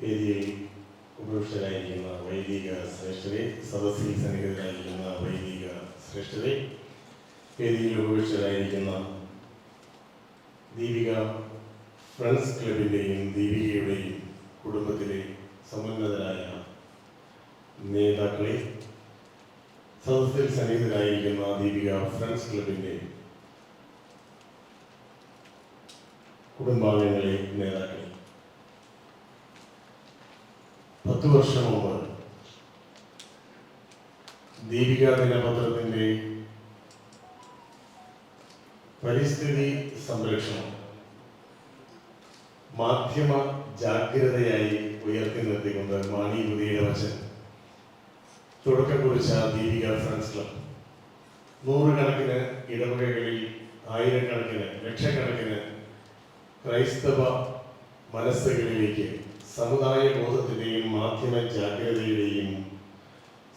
വേദിയിൽ ഉപവിഷ്ടരായിരിക്കുന്ന വൈദിക ശ്രേഷ്ഠരെ സദസ്സിൽ സന്നിഹിതരായിരിക്കുന്ന വൈദിക ശ്രേഷ്ഠരെ വേദിയിൽ ഉപവിഷ്ടരായിരിക്കുന്ന ദീപിക ഫ്രണ്ട്സ് ക്ലബിന്റെയും ദീപികയുടെയും കുടുംബത്തിലെ സമുന്നതരായ നേതാക്കളെ സദസ്സിൽ സന്നിഹിതരായിരിക്കുന്ന ദീപിക ഫ്രണ്ട്സ് ക്ലബിന്റെ കുടുംബാംഗങ്ങളെ നേതാക്കളെ പത്ത് വർഷം മുമ്പ് ദീപിക ദിനപത്രത്തിന്റെ പരിസ്ഥിതി സംരക്ഷണം മാധ്യമ ജാഗ്രതയായി ഉയർത്തി നിർത്തിക്കൊണ്ട് മാണി ഉദയുടെ വശൻ തുടക്കം കുറിച്ച ദീപിക ഫ്രണ്ട്സ് ക്ലബ്. നൂറുകണക്കിന് ഇടവകകളിൽ ആയിരക്കണക്കിന് ലക്ഷക്കണക്കിന് ക്രൈസ്തവ മനസ്സുകളിലേക്ക് സമുദായ ബോധത്തിന്റെയും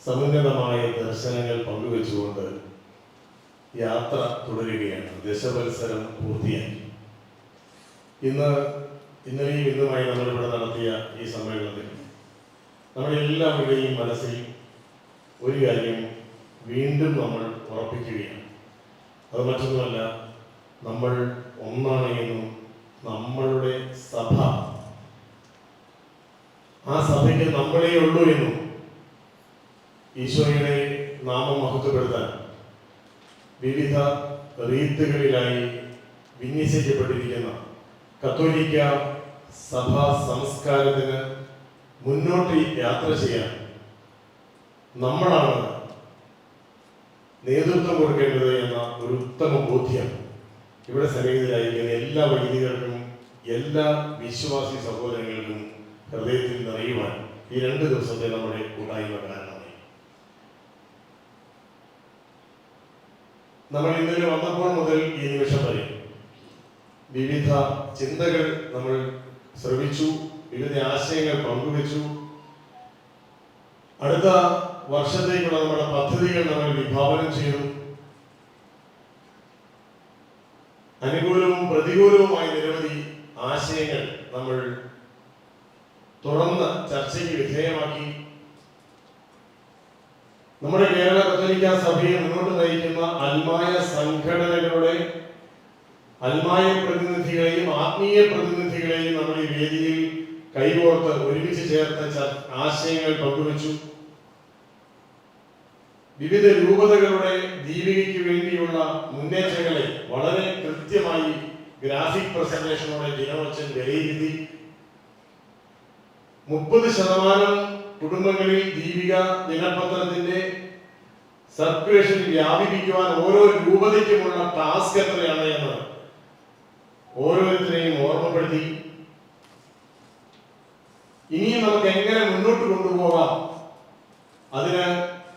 സമുന്നതമായ ദർശനങ്ങൾ പങ്കുവെച്ചുകൊണ്ട് യാത്ര തുടരുകയാണ്. ദശവത്സരം പൂർത്തിയാക്കി ഇന്ന് ഇന്നലെയും ഇന്നുമായി നമ്മളിവിടെ നടത്തിയ ഈ സമ്മേളനത്തിൽ നമ്മളെല്ലാവരുടെയും മനസ്സിൽ ഒരു കാര്യം വീണ്ടും നമ്മൾ ഉറപ്പിക്കുകയാണ്. അത് മറ്റൊന്നുമല്ല നമ്മൾ ഒന്നാണ് എന്നും നമ്മളുടെ സഭ. ആ സഭയ്ക്ക് നമ്മളേ ഉള്ളൂ എന്നും ഈശോയുടെ നാമം മഹത്വപ്പെടുത്താൻ വിവിധ റീത്തുകളിലായി വിന്യസിക്കപ്പെട്ടിരിക്കുന്ന കത്തോലിക്ക സഭാ സംസ്കാരത്തിന് മുന്നോട്ട് യാത്ര ചെയ്യാൻ നമ്മളാണ് നേതൃത്വം കൊടുക്കേണ്ടത് എന്ന ഒരു ഉത്തമ ബോധ്യം ഇവിടെ സന്നിഹിതരായിരിക്കുന്ന എല്ലാ വൈദികർക്കും എല്ലാ വിശ്വാസി സഹോദരങ്ങൾക്കും ഹൃദയത്തിൽ നിറയുവാൻ ഈ രണ്ട് ദിവസത്തെ നമ്മുടെ കൂട്ടായ്മ കാരണമായി നമ്മൾ ഇന്നലെ വന്നപ്പോൾ മുതൽ ഈ നിമിഷം വരെ വിവിധ ചിന്തകൾ നമ്മൾ ശ്രമിച്ചു വിവിധ ആശയങ്ങൾ പങ്കുവച്ചു. അടുത്ത വർഷത്തേക്കുള്ള നമ്മുടെ പദ്ധതികൾ നമ്മൾ വിഭാവനം ചെയ്തു. അനുകൂലവും പ്രതികൂലവുമായ നിരവധി ആശയങ്ങൾ നമ്മൾ തുറന്ന ചർച്ചയ്ക്ക് വിധേയമാക്കി. നമ്മുടെ കേരള കത്തോലിക്ക സഭയെ മുന്നോട്ട് നയിക്കുന്ന അൽമായ സംഘടനകളുടെ അൽമായ പ്രതിനിധികളെയും ആത്മീയ പ്രതിനിധികളെയും നമ്മൾ ഈ വേദിയിൽ കൈകോർത്ത് ഒരുമിച്ച് ചേർത്ത ആശയങ്ങൾ പങ്കുവച്ചു. വിവിധ രൂപതകളുടെ ദീപികയ്ക്ക് വേണ്ടിയുള്ള മുന്നേറ്റങ്ങളെ വളരെ കൃത്യമായി ഗ്രാഫിക് പ്രസന്റേഷനോടെ ദിനവച്ചൻ വിലയിരുത്തി. മുപ്പത് ശതമാനം കുടുംബങ്ങളിൽ ദീപിക ദിനപത്രത്തിന്റെ സർക്കുലേഷൻ വ്യാപിപ്പിക്കുവാൻ ഓരോ രൂപതയ്ക്കുമുള്ള ടാസ്ക് എത്രയാണ് എന്ന് ഓരോരുത്തരെയും ഓർമ്മപ്പെടുത്തി. ഇനിയും നമുക്ക് എങ്ങനെ മുന്നോട്ട് കൊണ്ടുപോകാം? അതിന്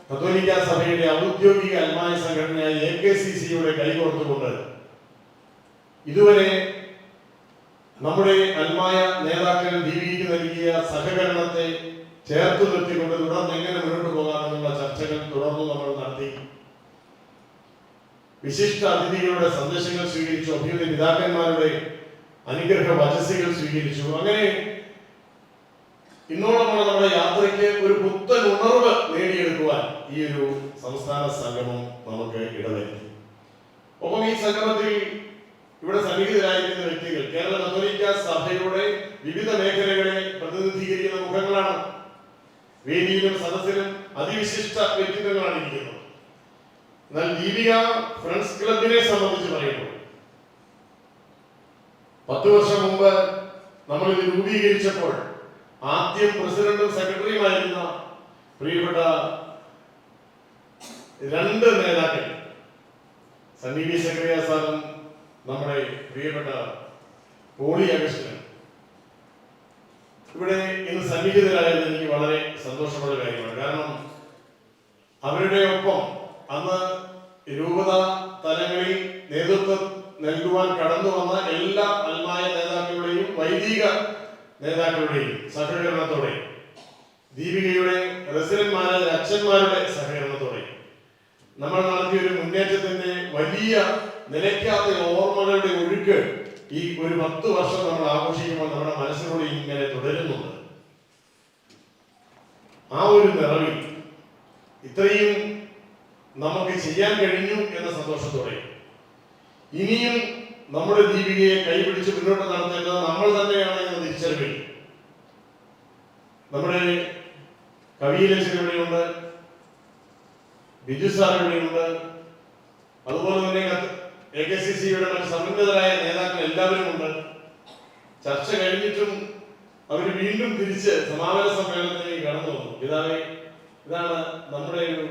കത്തോലിക്ക സഭയുടെ ഔദ്യോഗിക അൽമായ സംഘടനയായ എ കെ സി സിയുടെ കൈകോർത്തുകൊണ്ട് ഇതുവരെ നമ്മുടെ അൽമായ നേതാക്കൾ ദീപിക്ക് നൽകിയ സഹകരണത്തെ ചേർത്ത് നിർത്തിക്കൊണ്ട് തുടർന്ന് എങ്ങനെ മുന്നോട്ട് പോകാമെന്നുള്ള ചർച്ചകൾ തുടർന്ന് നമ്മൾ നടത്തി. വിശിഷ്ട അതിഥികളുടെ സന്ദേശങ്ങൾ സ്വീകരിച്ചു. അഭിയുടെ പിതാക്കന്മാരുടെ അനുഗ്രഹ വചസ്സുകൾ സ്വീകരിച്ചു. അങ്ങനെ ഇന്നോളമുള്ള നമ്മുടെ യാത്രയ്ക്ക് ഒരു പുത്തൻ ഉണർവ് നേടിയെടുക്കുവാൻ ഈ ഒരു സംസ്ഥാന സംഗമം നമുക്ക് ഇടവരുത്തി. ഒപ്പം ഈ സംഗമത്തിൽ ഇവിടെ സന്നിഹിതരായിരിക്കുന്ന വ്യക്തികൾ കേരള കത്തോലിക്ക സഭയുടെ വിവിധ മേഖലകളെ പ്രതിനിധീകരിക്കുന്ന മുഖങ്ങളാണ് വേദിയിലും സദസ്സിലും അതിവിശിഷ്ട വ്യക്തിത്വങ്ങളാണ് ഇരിക്കുന്നത് എന്നാൽ ദീപിക ഫ്രണ്ട്സ് ക്ലബിനെ സംബന്ധിച്ച് പറയുമ്പോൾ പത്ത് വർഷം മുമ്പ് നമ്മൾ ഇത് രൂപീകരിച്ചപ്പോൾ ആദ്യം പ്രസിഡന്റും സെക്രട്ടറിയുമായിരുന്ന പ്രിയപ്പെട്ട രണ്ട് നേതാക്കൾ വി സെക്രട്ടറി സാറും നമ്മുടെ പ്രിയപ്പെട്ട പോളി അഗസ്റ്റിനും ഇവിടെ ഇന്ന് സന്നിഹിതരായത് എനിക്ക് വളരെ സന്തോഷമുള്ള കാര്യമാണ്. കാരണം അവരുടെ ഒപ്പം അന്ന് രൂപത തലങ്ങളിൽ നേതൃത്വം നൽകുവാൻ കടന്നു വന്ന എല്ലാ അൽമായ നേതാക്കളുടെയും വൈദിക നേതാക്കളുടെയും സഹകരണത്തോടെ ദീപികയുടെ റെസിഡന്റ്മാരായ അച്ഛന്മാരുടെ സഹകരണത്തോടെ നമ്മൾ നടത്തിയ ഒരു മുന്നേറ്റത്തിന്റെ വലിയ നിലയ്ക്കാത്ത ഓർമ്മകളുടെ ഒഴുക്ക് ഈ ഒരു പത്ത് വർഷം നമ്മൾ ആഘോഷിക്കുമ്പോൾ നമ്മുടെ മനസ്സിനോട് ഇങ്ങനെ തുടരുന്നുണ്ട്. ആ ഒരു നിറവിൽ ഇത്രയും നമുക്ക് ചെയ്യാൻ കഴിഞ്ഞു എന്ന സന്തോഷത്തോടെ ഇനിയും നമ്മുടെ ദീപികയെ കൈപിടിച്ച് മുന്നോട്ട് നടത്തേണ്ടത് നമ്മൾ തന്നെയാണ് എന്ന തിരിച്ചറിവിൽ നമ്മുടെ കവിയിലച്ചൻ ഇവിടെയുണ്ട് ബിജു സാർ ഇവിടെയുണ്ട് അതുപോലെ തന്നെ എ കെ സി സിയുടെ മറ്റ് സമന്വിതരായ നേതാക്കൾ എല്ലാവരും ഉണ്ട്. ചർച്ച കഴിഞ്ഞിട്ടും അവർ വീണ്ടും തിരിച്ച് സമാപന സമ്മേളനത്തിലേക്ക് കടന്നു വന്നു. ഇതാണ് ഇതാണ് നമ്മുടെ ഒരു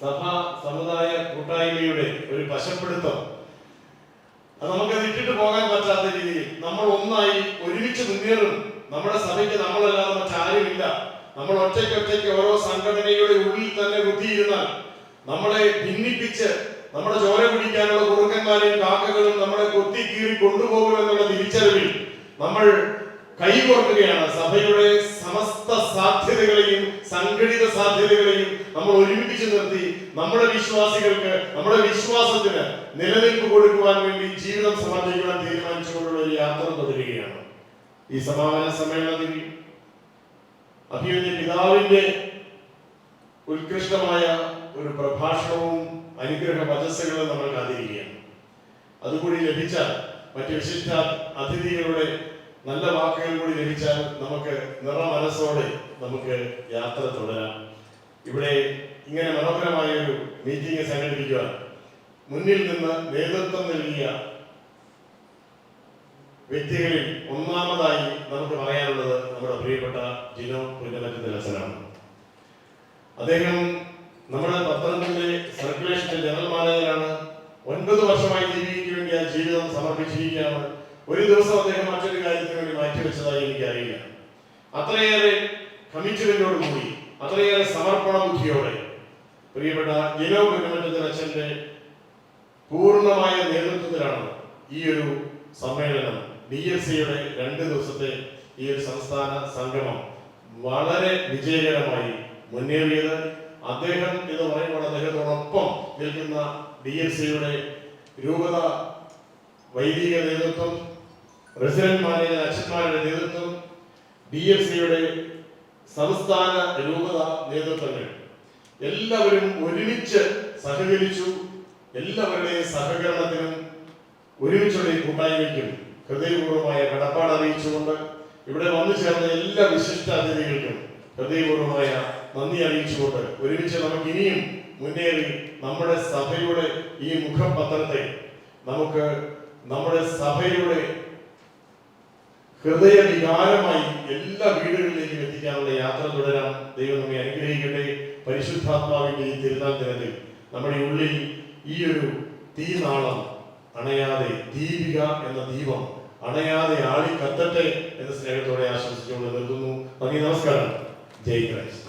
സഭാ സമുദായ കൂട്ടായ്മയുടെ ഒരു വശപ്പെടുത്തം. അത് നമുക്ക് വിട്ടിട്ട് പോകാൻ പറ്റാത്ത രീതിയിൽ നമ്മൾ ഒന്നായി ഒരുമിച്ച് മുന്നേറും. നമ്മുടെ സഭയ്ക്ക് നമ്മളല്ലാതെ മറ്റാരുമില്ല. നമ്മൾ ഒറ്റയ്ക്ക് ഒറ്റയ്ക്ക് ഓരോ സംഘടനയുടെ ഉള്ളിൽ തന്നെ കുത്തിയിരുന്നാൽ നമ്മളെ ഭിന്നിപ്പിച്ച് നമ്മുടെ ചോര കുടിക്കാനുള്ള കുറുക്കന്മാരെയും കാക്കകളും നമ്മളെ കൊത്തി കീറി കൊണ്ടുപോകുമെന്നുള്ള തിരിച്ചറിവിൽ നമ്മൾ കൈകോർക്കുകയാണ് സഭയുടെ സമസ്ത സാധ്യതകളെയും സംഘടിത സാധ്യതകളെയും നമ്മൾ ഒരുമിപ്പിച്ച് നിർത്തി നമ്മുടെ വിശ്വാസികൾക്ക് നമ്മുടെ വിശ്വാസത്തിന് നിലനിൽപ്പ് കൊടുക്കുവാൻ വേണ്ടി ജീവിതം സമർപ്പിക്കുവാൻ തീരുമാനിച്ചുകൊണ്ടുള്ള ഒരു യാത്ര തുടരുകയാണ്. ഈ സമാപന സമ്മേളനത്തിൽ അഭിമന്യ പിതാവിന്റെ ഉത്കൃഷ്ടമായ ഒരു പ്രഭാഷണവും അനുഗ്രഹ വചസ്സുകളും നമ്മൾ കാത്തിരിക്കുകയാണ്. അതുകൂടി ലഭിച്ചാൽ മറ്റ് വിശിഷ്ട അതിഥികളുടെ നല്ല വാക്കുകൾ കൂടി ലഭിച്ചാൽ നമുക്ക് നിറ മനസ്സോടെ നമുക്ക് യാത്ര തുടരാം. ഇവിടെ ഇങ്ങനെ മനോഹരമായ ഒരു മീറ്റിംഗ് സംഘടിപ്പിക്കുവാൻ മുന്നിൽ നിന്ന് നേതൃത്വം നൽകിയ വ്യക്തികളിൽ ഒന്നാമതായി നമുക്ക് പറയാനുള്ളത് നമ്മുടെ പ്രിയപ്പെട്ട ജിനോ പുന്നമറ്റത്തിൽ അച്ഛനാണ് അദ്ദേഹം നമ്മുടെ മാനേജറാണ് വർഷമായി ജീവിക്ക് ആ ജീവിതം സമർപ്പിച്ചിരിക്കുകയാണ്. ഒരു ദിവസം അദ്ദേഹം മറ്റൊരു കാര്യത്തിന് വേണ്ടി മാറ്റിവെച്ചതായി എനിക്കറിയില്ല. അത്രയേറെ കമ്മിറ്റ്മെന്റോട് കൂടി അത്രയേറെ സമർപ്പണ ബുദ്ധിയോടെ പ്രിയപ്പെട്ട ജനോ പുന്നമറ്റത്തിൽ അച്ഛന്റെ പൂർണമായ നേതൃത്വത്തിലാണ് ഈ ഒരു സമ്മേളനം. ഡി എസ് സിയുടെ രണ്ട് ദിവസത്തെ ഈ ഒരു സംസ്ഥാന സംഗമം വളരെ വിജയകരമായി മുന്നേറിയത്. അദ്ദേഹം എന്ന് പറയുമ്പോൾ അദ്ദേഹത്തോടൊപ്പം നിൽക്കുന്ന ഡി എസ് സിയുടെ രൂപത വൈദിക നേതൃത്വം റെസിഡന്റ് മാനേജർ അച്ഛന്മാരുടെ നേതൃത്വം ഡി എഫ് സിയുടെ സംസ്ഥാന രൂപത നേതൃത്വങ്ങൾ. എല്ലാവരും ഒരുമിച്ച് സഹകരിച്ചു എല്ലാവരുടെയും സഹകരണത്തിനും ഒരുമിച്ചുള്ള കൂട്ടായ്മയ്ക്കും ഹൃദയപൂർവമായ കടപ്പാട് അറിയിച്ചുകൊണ്ട് ഇവിടെ വന്നു ചേർന്ന എല്ലാ വിശിഷ്ട അതിഥികൾക്കും ഹൃദയപൂർവമായ നന്ദി അറിയിച്ചുകൊണ്ട് ഒരുമിച്ച് നമുക്ക് ഇനിയും മുന്നേറി നമ്മുടെ സഭയുടെ ഈ മുഖപത്രത്തെ നമുക്ക് നമ്മുടെ സഭയുടെ ഹൃദയ വികാരമായി എല്ലാ വീടുകളിലേക്കും എത്തിക്കാനുള്ള യാത്ര തുടരാം ദൈവം നമ്മെ അനുഗ്രഹിക്കട്ടെ. പരിശുദ്ധാത്മാവിന്റെ ഈ തിരുനാൾ ദിനത്തിൽ നമ്മുടെ ഉള്ളിൽ ഈ ഒരു തീനാളം അണയാതെ ദീപിക എന്ന ദീപം അണയാതെ ആളി കത്തട്ടെ എന്ന സ്നേഹത്തോടെ ആശംസിച്ചുകൊണ്ട് നിർത്തുന്നു. നന്ദി നമസ്കാരം. ജയ് ക്രൈസ്റ്റ്.